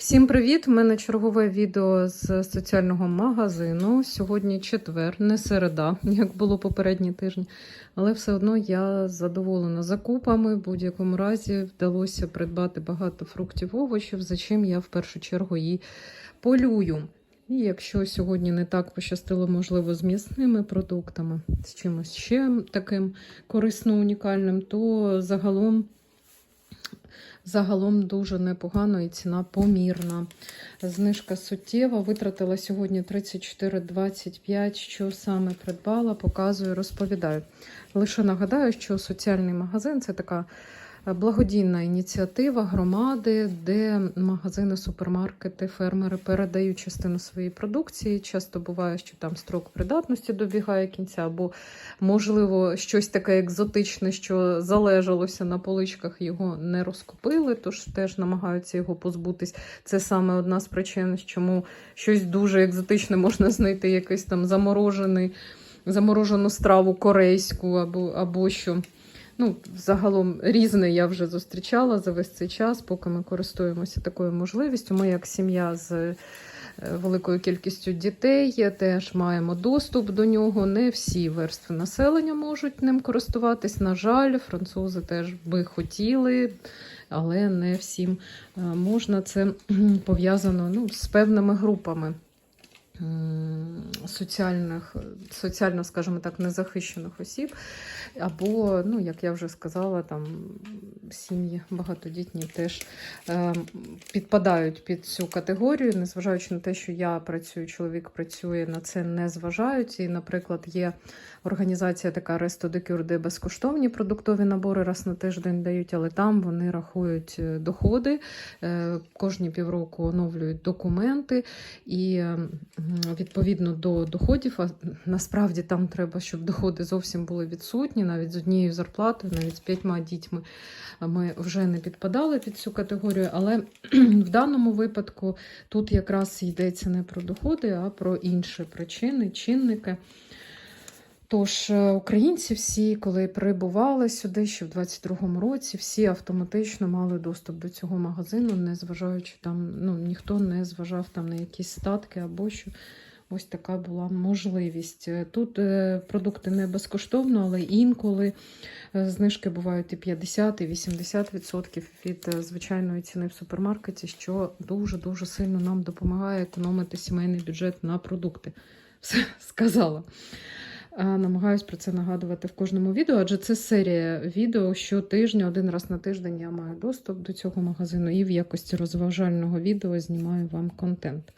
Всім привіт! У мене чергове відео з соціального магазину. Сьогодні четвер, не середа, як було попередні тижні. Але все одно я задоволена закупами. В будь-якому разі вдалося придбати багато фруктів, овочів, за чим я в першу чергу і полюю. І якщо сьогодні не так пощастило, можливо, з м'ясними продуктами, з чимось ще таким корисно унікальним, то загалом. Загалом дуже непогано і ціна помірна. Знижка суттєва. Витратила сьогодні 34,25. Що саме придбала, показую, розповідаю. Лише нагадаю, що соціальний магазин це така благодійна ініціатива громади, де магазини, супермаркети, фермери передають частину своєї продукції. Часто буває, що там строк придатності добігає кінця, або, можливо, щось таке екзотичне, що залежалося на поличках, його не розкупили, тож теж намагаються його позбутись. Це саме одна з причин, чому щось дуже екзотичне можна знайти, якийсь там заморожений, заморожену страву корейську або, або що. Ну, загалом різне я вже зустрічала за весь цей час, поки ми користуємося такою можливістю. Ми, як сім'я з е, великою кількістю дітей, теж маємо доступ до нього. Не всі верстви населення можуть ним користуватись. На жаль, французи теж би хотіли, але не всім е, можна. Це пов'язано ну, з певними групами соціальних, соціально, скажімо так, незахищених осіб, або, ну, як я вже сказала, там сім'ї багатодітні теж е, підпадають під цю категорію, незважаючи на те, що я працюю, чоловік працює, на це не зважають. І, наприклад, є організація така Cure, де безкоштовні продуктові набори раз на тиждень дають, але там вони рахують е, доходи, е, кожні півроку оновлюють документи і відповідно до доходів. А насправді там треба, щоб доходи зовсім були відсутні, навіть з однією зарплатою, навіть з п'ятьма дітьми. Ми вже не підпадали під цю категорію, але в даному випадку тут якраз йдеться не про доходи, а про інші причини, чинники. Тож, українці всі, коли прибували сюди, ще в 22-му році, всі автоматично мали доступ до цього магазину, незважаючи там, ну ніхто не зважав там на якісь статки або що. Ось така була можливість. Тут е, продукти не безкоштовно, але інколи е, знижки бувають і 50, і 80% від е, звичайної ціни в супермаркеті, що дуже-дуже сильно нам допомагає економити сімейний бюджет на продукти. Все сказала. Намагаюсь про це нагадувати в кожному відео, адже це серія відео щотижня, один раз на тиждень я маю доступ до цього магазину і в якості розважального відео знімаю вам контент.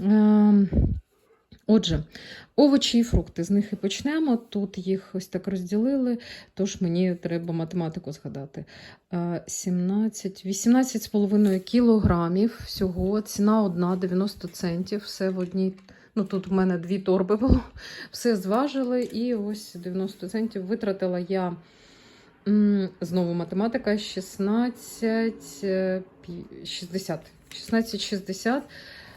Ем, отже, овочі і фрукти, з них і почнемо. Тут їх ось так розділили, тож мені треба математику згадати. 17, 18,5 кілограмів всього, ціна одна, 90 центів, все в одній. Ну, Тут в мене дві торби було, все зважили, і ось 90 центів витратила я. Знову математика 16, 60. 16,60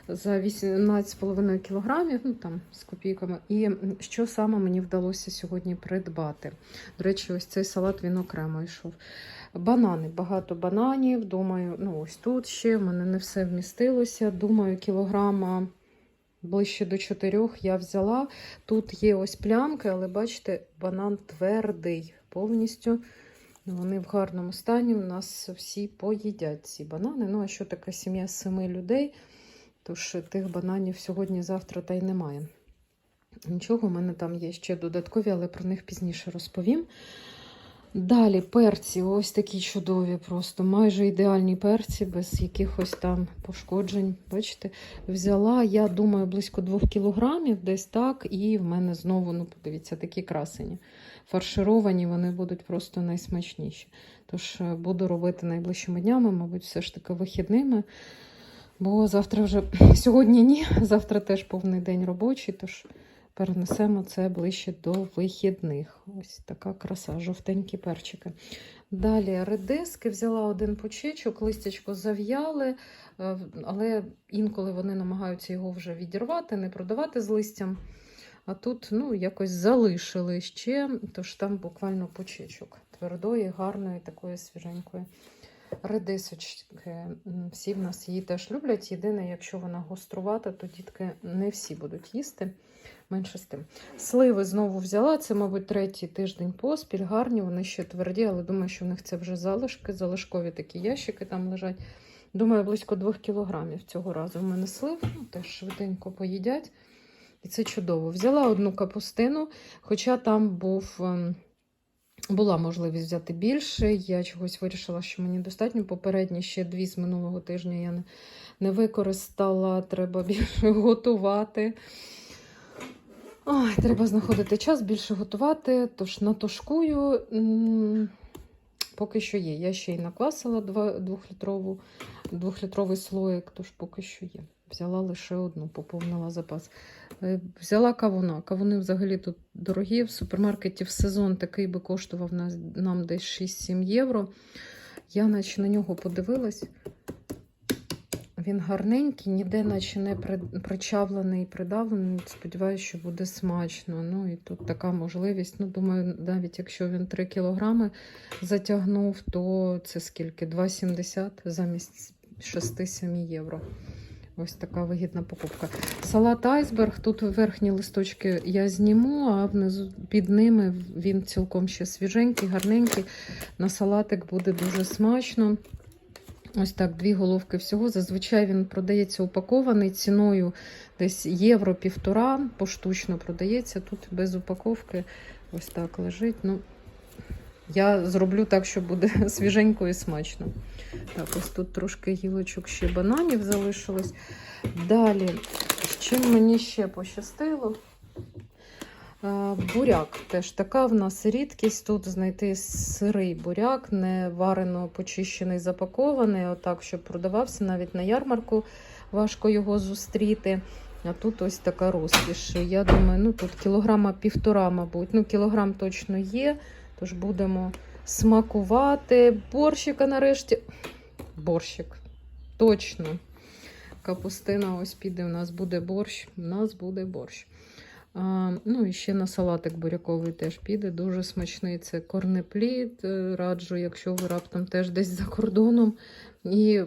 за 18,5 кілограмів, ну там з копійками. І що саме мені вдалося сьогодні придбати? До речі, ось цей салат він окремо йшов. Банани, багато бананів. Думаю, ну ось тут ще в мене не все вмістилося. Думаю, кілограма. Ближче до 4 я взяла. Тут є ось плямки, але бачите, банан твердий повністю. Вони в гарному стані. У нас всі поїдять ці банани. Ну, а що таке сім'я з семи людей? Тож тих бананів сьогодні-завтра та й немає. Нічого, у мене там є ще додаткові, але про них пізніше розповім. Далі перці, ось такі чудові, просто майже ідеальні перці, без якихось там пошкоджень. Бачите, взяла, я думаю, близько 2 кілограмів, десь так, і в мене знову, ну, подивіться, такі красені. Фаршировані, вони будуть просто найсмачніші. Тож е, буду робити найближчими днями, мабуть, все ж таки вихідними. Бо завтра вже сьогодні ні, завтра теж повний день робочий, тож перенесемо це ближче до вихідних. Ось така краса, жовтенькі перчики. Далі редиски взяла один почечок, листячко зав'яли, е, але інколи вони намагаються його вже відірвати, не продавати з листям. А тут ну, якось залишили ще, тож там буквально почечок. Твердої, гарної, такої свіженької редисочки. Всі в нас її теж люблять. Єдине, якщо вона гострувата, то дітки не всі будуть їсти. Менше з тим. Сливи знову взяла. Це, мабуть, третій тиждень поспіль. Гарні, вони ще тверді, але думаю, що в них це вже залишки, залишкові такі ящики там лежать. Думаю, близько 2 кілограмів цього разу в мене слив, ну, теж швиденько поїдять. І це чудово. Взяла одну капустину, хоча там був, ем, була можливість взяти більше. Я чогось вирішила, що мені достатньо. Попередні ще дві з минулого тижня я не, не використала, треба більше готувати. Ой, треба знаходити час, більше готувати, тож натошкую. Поки що є. Я ще й наквасила два- двохлітрову, двохлітровий слоїк, тож поки що є. Взяла лише одну, поповнила запас. Е, Взяла кавуна. Кавуни взагалі тут дорогі. В супермаркеті в сезон такий би коштував нам десь 6-7 євро. Я наче на нього подивилась. Він гарненький, ніде наче не при- причавлений, придавлений. Сподіваюся, що буде смачно. Ну і тут така можливість. Ну, думаю, навіть якщо він 3 кілограми затягнув, то це скільки? 2,70 замість 6-7 євро. Ось така вигідна покупка. Салат айсберг. Тут верхні листочки я зніму, а внизу під ними він цілком ще свіженький, гарненький. На салатик буде дуже смачно. Ось так, дві головки всього. Зазвичай він продається упакований ціною десь євро півтора, поштучно продається. Тут без упаковки ось так лежить. Ну, я зроблю так, що буде свіженько і смачно. Так, ось тут трошки гілочок ще бананів залишилось. Далі, чим мені ще пощастило? Е, Буряк теж така в нас рідкість. Тут знайти сирий буряк, не варено почищений, запакований, отак, щоб продавався навіть на ярмарку. Важко його зустріти. А тут ось така розкіш. Я думаю, ну тут кілограма півтора, мабуть. Ну, кілограм точно є. Тож будемо смакувати. Борщика нарешті. Борщик. Точно. Капустина ось піде. У нас буде борщ. У нас буде борщ. Ну і ще на салатик буряковий теж піде. Дуже смачний. Це корнеплід. Е, Раджу, якщо ви раптом теж десь за кордоном і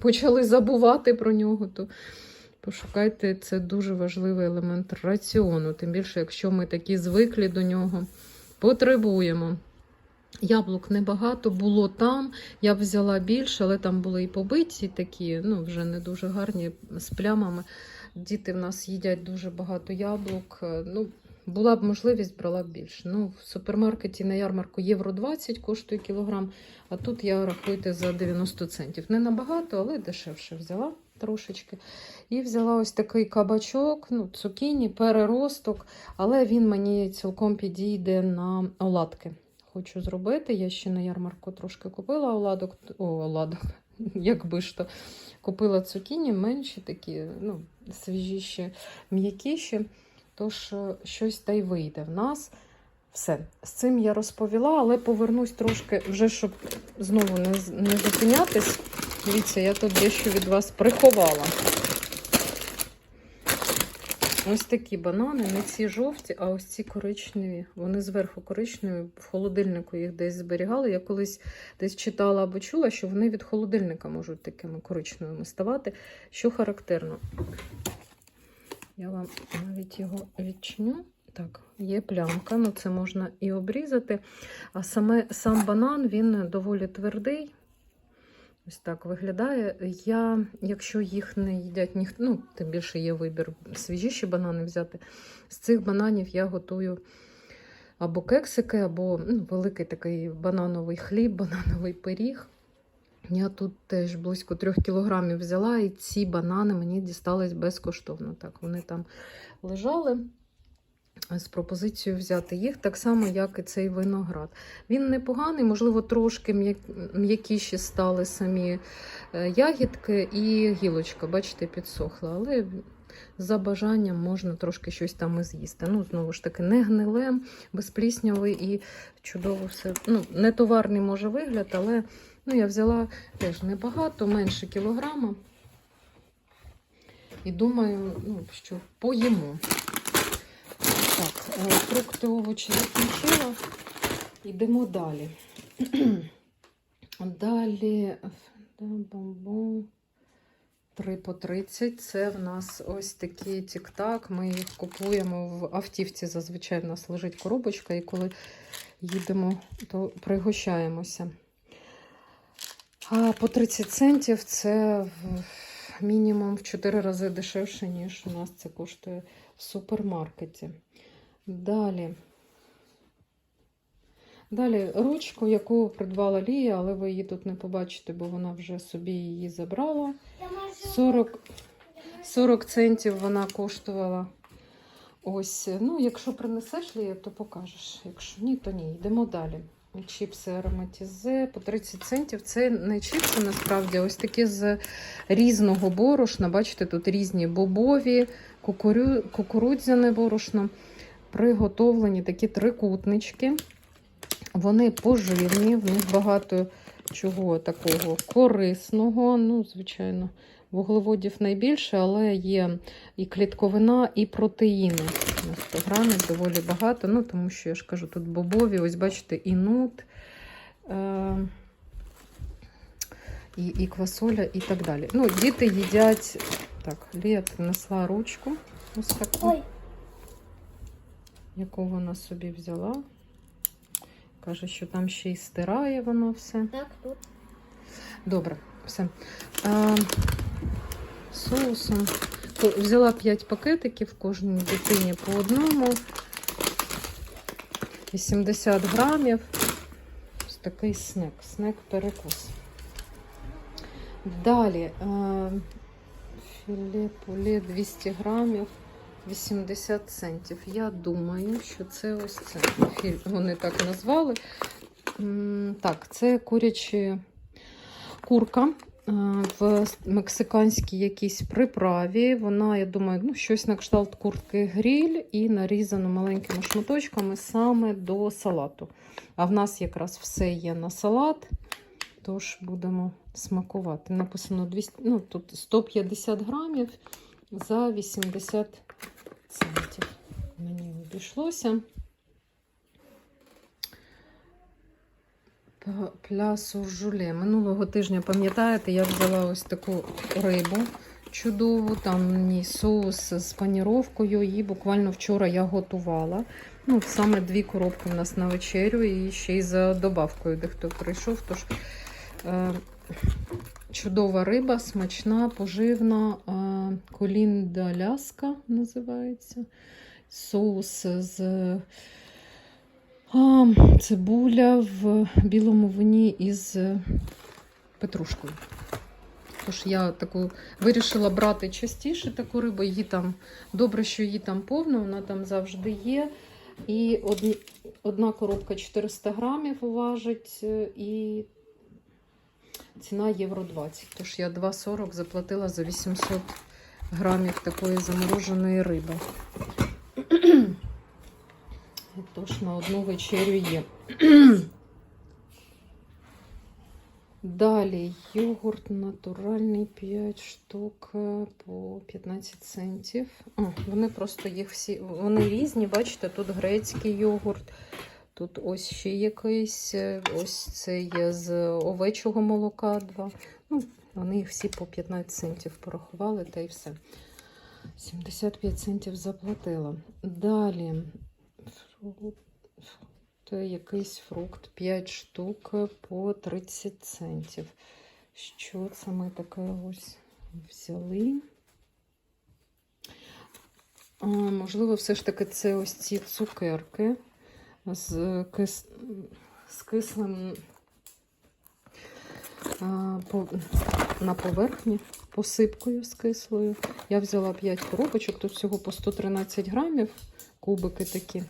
почали забувати про нього, то пошукайте. Це дуже важливий елемент раціону. Тим більше, якщо ми такі звиклі до нього, потребуємо. Яблук небагато було там. Я взяла більше, але там були і побиті такі, ну вже не дуже гарні з плямами. Діти в нас їдять дуже багато яблук. Е, Ну, була б можливість, брала б більше. Ну, в супермаркеті на ярмарку євро 20 коштує кілограм, а тут я рахуйте за 90 центів. Не набагато, але дешевше взяла трошечки. І взяла ось такий кабачок, ну, цукіні, переросток, але він мені цілком підійде на оладки. Хочу зробити. Я ще на ярмарку трошки купила оладок. О, оладок, якби ж то. Купила цукіні, менші такі, ну, свіжіші, м'якіші. Тож е, щось та й вийде в нас. Все, з цим я розповіла, але повернусь трошки, вже щоб знову не, не зупинятись. Дивіться, я тут дещо від вас приховала. Ось такі банани, не ці жовті, а ось ці коричневі. Вони зверху коричневі, в холодильнику їх десь зберігали. Я колись десь читала або чула, що вони від холодильника можуть такими коричневими ставати, що характерно. Я вам навіть його відчиню. Так, є плямка, ну це можна і обрізати. А саме, сам банан він доволі твердий. Ось так виглядає. Я, якщо їх не їдять ніхто, ну, тим більше є вибір свіжіші банани взяти. З цих бананів я готую або кексики, або ну, великий такий банановий хліб, банановий пиріг. Я тут теж близько трьох кілограмів взяла, і ці банани мені дістались безкоштовно. Так, вони там лежали з пропозицією взяти їх, так само, як і цей виноград. Він непоганий, можливо, трошки м'якіші стали самі е, ягідки і гілочка, бачите, підсохла. Але за бажанням можна трошки щось там і з'їсти. Ну, знову ж таки, не гниле, безпліснявий і чудово все. Ну, не товарний може вигляд, але ну, я взяла теж небагато, менше кілограма. І думаю, ну, що поїмо. Е, фрукти, овочі закінчила. Йдемо далі. Далі да, 3 по 30. Це в нас ось такі тік-так. Ми їх купуємо в автівці. Зазвичай в нас лежить коробочка, і коли їдемо, то пригощаємося. А по 30 центів це мінімум в 4 рази дешевше, ніж у нас це коштує в супермаркеті. Далі. Далі ручку, яку придбала Лія, але ви її тут не побачите, бо вона вже собі її забрала. 40, 40 центів вона коштувала. Ось, ну, якщо принесеш Лія, то покажеш. Якщо ні, то ні. Йдемо далі. Чіпси ароматізе по 30 центів. Це не чіпси, насправді, ось такі з різного борошна. Бачите, тут різні бобові, кукурю, кукурудзяне борошно. Приготовлені такі трикутнички. Вони поживні, в них багато чого такого корисного. Ну, звичайно, вуглеводів найбільше, але є і клітковина, і протеїни. На 100 грамів доволі багато. Ну, тому що я ж кажу, тут бобові, ось бачите, і нут, е- і, і квасоля, і так далі. Ну, діти їдять. Так, Лія принесла ручку. Ось таку, Ой, яку вона собі взяла. Каже, що там ще й стирає воно все. так, тут. Добре, все. А, соусом. Взяла 5 пакетиків, кожній дитині по одному. 80 грамів. Ось такий снек. Снек-перекус. Далі е, філе пуле 200 грамів. 80 центів. Я думаю, що це ось це. Вони так назвали. Так, це курячі курка е, в мексиканській якійсь приправі. Вона, я думаю, ну, щось на кшталт куртки гріль і нарізано маленькими шматочками саме до салату. А в нас якраз все є на салат, тож будемо смакувати. Написано 200, ну, тут 150 грамів за 80 центів. Мені обійшлося. Плясу жуле. Минулого тижня, пам'ятаєте, я взяла ось таку рибу чудову, там в соус з паніровкою. Її буквально вчора я готувала. Ну, саме дві коробки в нас на вечерю і ще й за добавкою дехто прийшов. Тож е, чудова риба, смачна, поживна, е, колінда ляска називається. Соус з а, цибуля в білому вині із петрушкою. Тож я таку вирішила брати частіше таку рибу. Її там добре, що її там повно, вона там завжди є. І одні, одна коробка 400 грамів важить, е, і ціна євро 20. Тож я 2,40 заплатила за 800 грамів такої замороженої риби. Тож на одну вечерю є. Далі йогурт натуральний 5 штук е, по 15 центів. О, вони просто їх всі, вони різні, бачите, тут грецький йогурт, тут ось ще якийсь, е, ось це є з овечого молока 2. Ну, вони їх всі по 15 центів порахували та й все. 75 центів заплатила. Далі це якийсь фрукт 5 штук по 30 центів. Що це ми таке ось взяли? А, можливо, все ж таки це ось ці цукерки з, кис... з кислим по... на поверхні, посипкою з кислою. Я взяла 5 коробочок, тут всього по 113 грамів, кубики такі.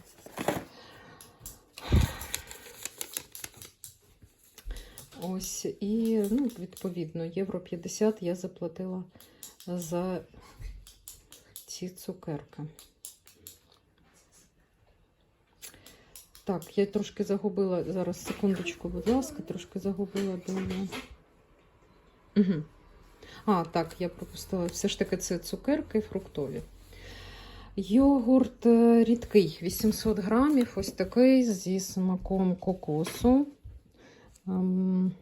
Ось, і, ну, відповідно, євро 50 я заплатила за ці цукерки. Так, я трошки загубила, зараз секундочку, будь ласка, трошки загубила де. Угу. А, так, я пропустила. Все ж таки це цукерки фруктові. Йогурт е, рідкий, 800 грамів, ось такий зі смаком кокосу. Ем,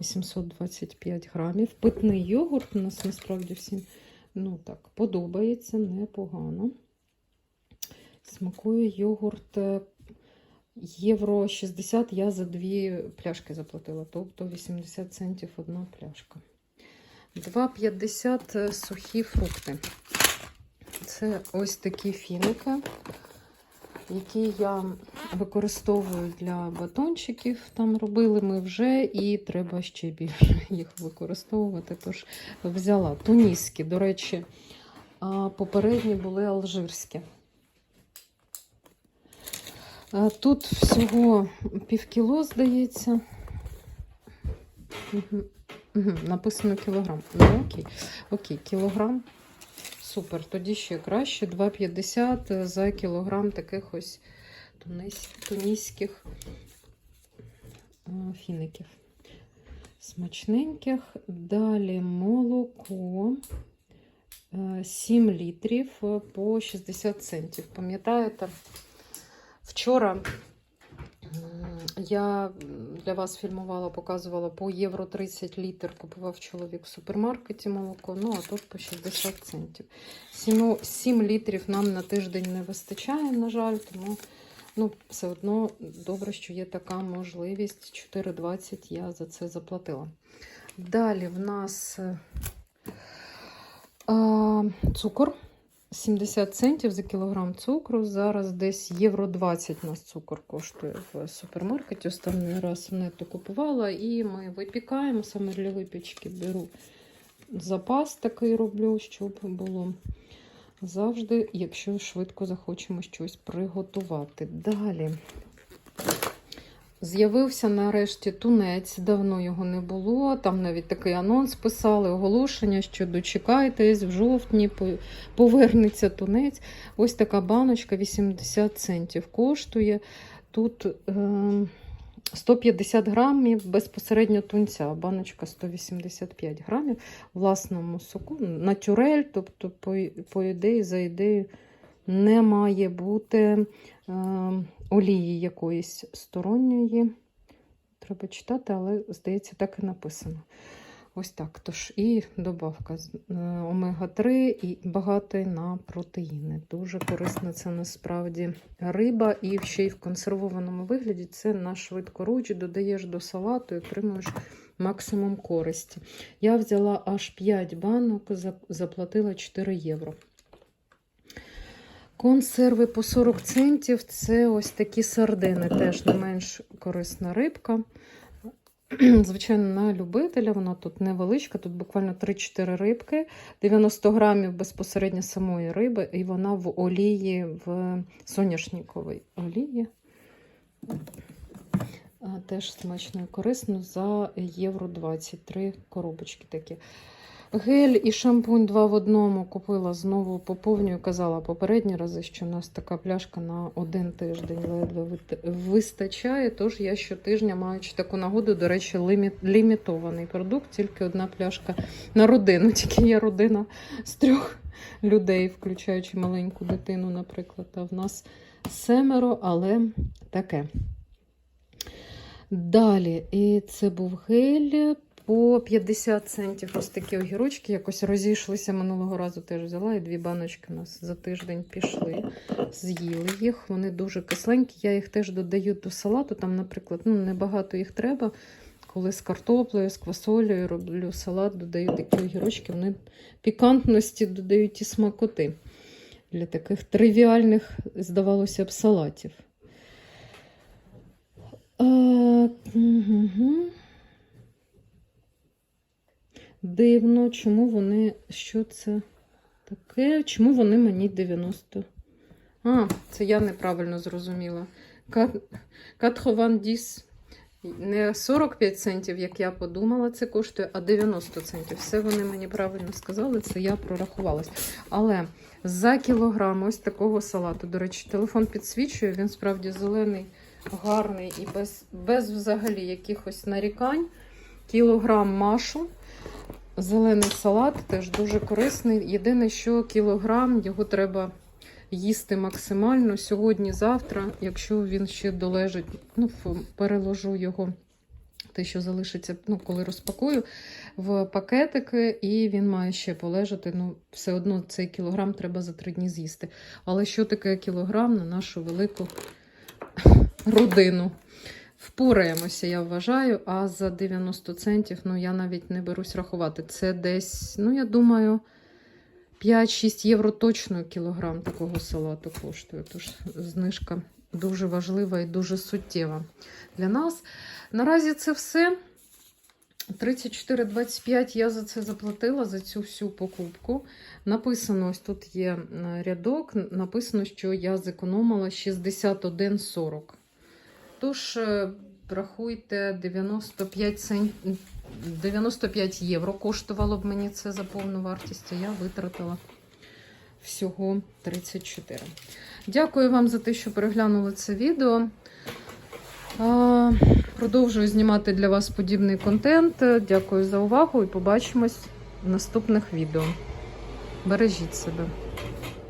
825 грамів. Питний йогурт у нас насправді всім ну так, подобається, непогано. Смакує йогурт е, євро 60, я за дві пляшки заплатила, тобто 80 центів одна пляшка. 2,50 сухі фрукти. Це ось такі фіники, які я використовую для батончиків. Там робили ми вже, і треба ще більше їх використовувати. Тож взяла туніські, до речі, попередні були алжирські. Тут всього пів кіло, здається. Написано кілограм. Ну, окей. Окей, кілограм. Супер. Тоді ще краще. 2,50 за кілограм таких ось туніських фіників. Смачненьких. Далі молоко. Е, 7 літрів по 60 центів. Пам'ятаєте? Вчора я для вас фільмувала, показувала по євро 30 літр. Купував чоловік в супермаркеті молоко. Ну а тут по 60 центів. 7, 7 літрів нам на тиждень не вистачає, на жаль, тому ну, все одно добре, що є така можливість. 4,20 я за це заплатила. Далі в нас е, а, цукор. 70 центів за кілограм цукру. Зараз десь євро 20 у нас цукор коштує в супермаркеті. Останній раз в нету купувала, і ми випікаємо. Саме для випічки беру запас такий роблю, щоб було завжди, якщо швидко захочемо щось приготувати. Далі. З'явився нарешті тунець, давно його не було. Там навіть такий анонс писали, оголошення, що дочекайтесь, в жовтні повернеться тунець. Ось така баночка 80 центів коштує. Тут е, 150 грамів безпосередньо тунця, баночка 185 грамів власному соку. Натюрель, тобто, по, по ідеї, за ідеєю, не має бути е, олії якоїсь сторонньої. Треба читати, але, здається, так і написано. Ось так. Тож і добавка з е, омега-3 і багатий на протеїни. Дуже корисна це насправді риба, і ще й в консервованому вигляді це на швидкоруч, додаєш до салату і отримуєш максимум користі. Я взяла аж 5 банок, заплатила 4 євро. Консерви по 40 центів це ось такі сардини, теж не менш корисна рибка. Звичайно, на любителя вона тут невеличка, тут буквально 3-4 рибки, 90 грамів безпосередньо самої риби, і вона в олії, в соняшниковій олії. Теж смачно і корисно за євро 23 коробочки такі. Гель і шампунь два в одному купила знову поповнюю. Казала попередні рази, що у нас така пляшка на один тиждень ледве вистачає. Тож я щотижня, маючи таку нагоду, до речі, ліміт, лімітований продукт, тільки одна пляшка на родину. Тільки є родина з трьох людей, включаючи маленьку дитину, наприклад. А в нас семеро, але таке. Далі, і це був гель по 50 центів. Ось такі огірочки якось розійшлися минулого разу. Теж взяла, і дві баночки у нас за тиждень пішли. З'їли їх. Вони дуже кисленькі. Я їх теж додаю до салату. Там, наприклад, ну небагато їх треба. Коли з картоплею, з квасолею роблю салат, додаю такі огірочки, вони пікантності додають і смакоти для таких тривіальних, здавалося б, салатів. А, угу. Дивно, чому вони. Що це таке? Чому вони мені 90? А, це я неправильно зрозуміла. Катхован Діс. Не 45 центів, як я подумала, це коштує, а 90 центів. Все вони мені правильно сказали, це я прорахувалась. Але за кілограм ось такого салату, до речі, телефон підсвічує, він справді зелений, гарний і без, без взагалі якихось нарікань. Кілограм машу. Зелений салат теж дуже корисний. Єдине, що кілограм його треба їсти максимально сьогодні-завтра, якщо він ще долежить, ну, переложу його те, що залишиться, ну, коли розпакую, в пакетики, і він має ще полежати. Ну, все одно цей кілограм треба за три дні з'їсти. Але що таке кілограм на нашу велику родину? Впораємося, я вважаю, а за 90 центів, ну я навіть не берусь рахувати. Це десь, ну я думаю, 5-6 євро точно кілограм такого салату коштує. Тож знижка дуже важлива і дуже суттєва для нас. Наразі це все. 34,25 я за це заплатила за цю всю покупку. Написано, ось тут є е, рядок, написано, що я зекономила 61,40. Тож, е, рахуйте, 95, цен... 95 євро коштувало б мені це за повну вартість, а я витратила всього 34. Дякую вам за те, що переглянули це відео. Продовжую знімати для вас подібний контент. Дякую за увагу і побачимось в наступних відео. Бережіть себе.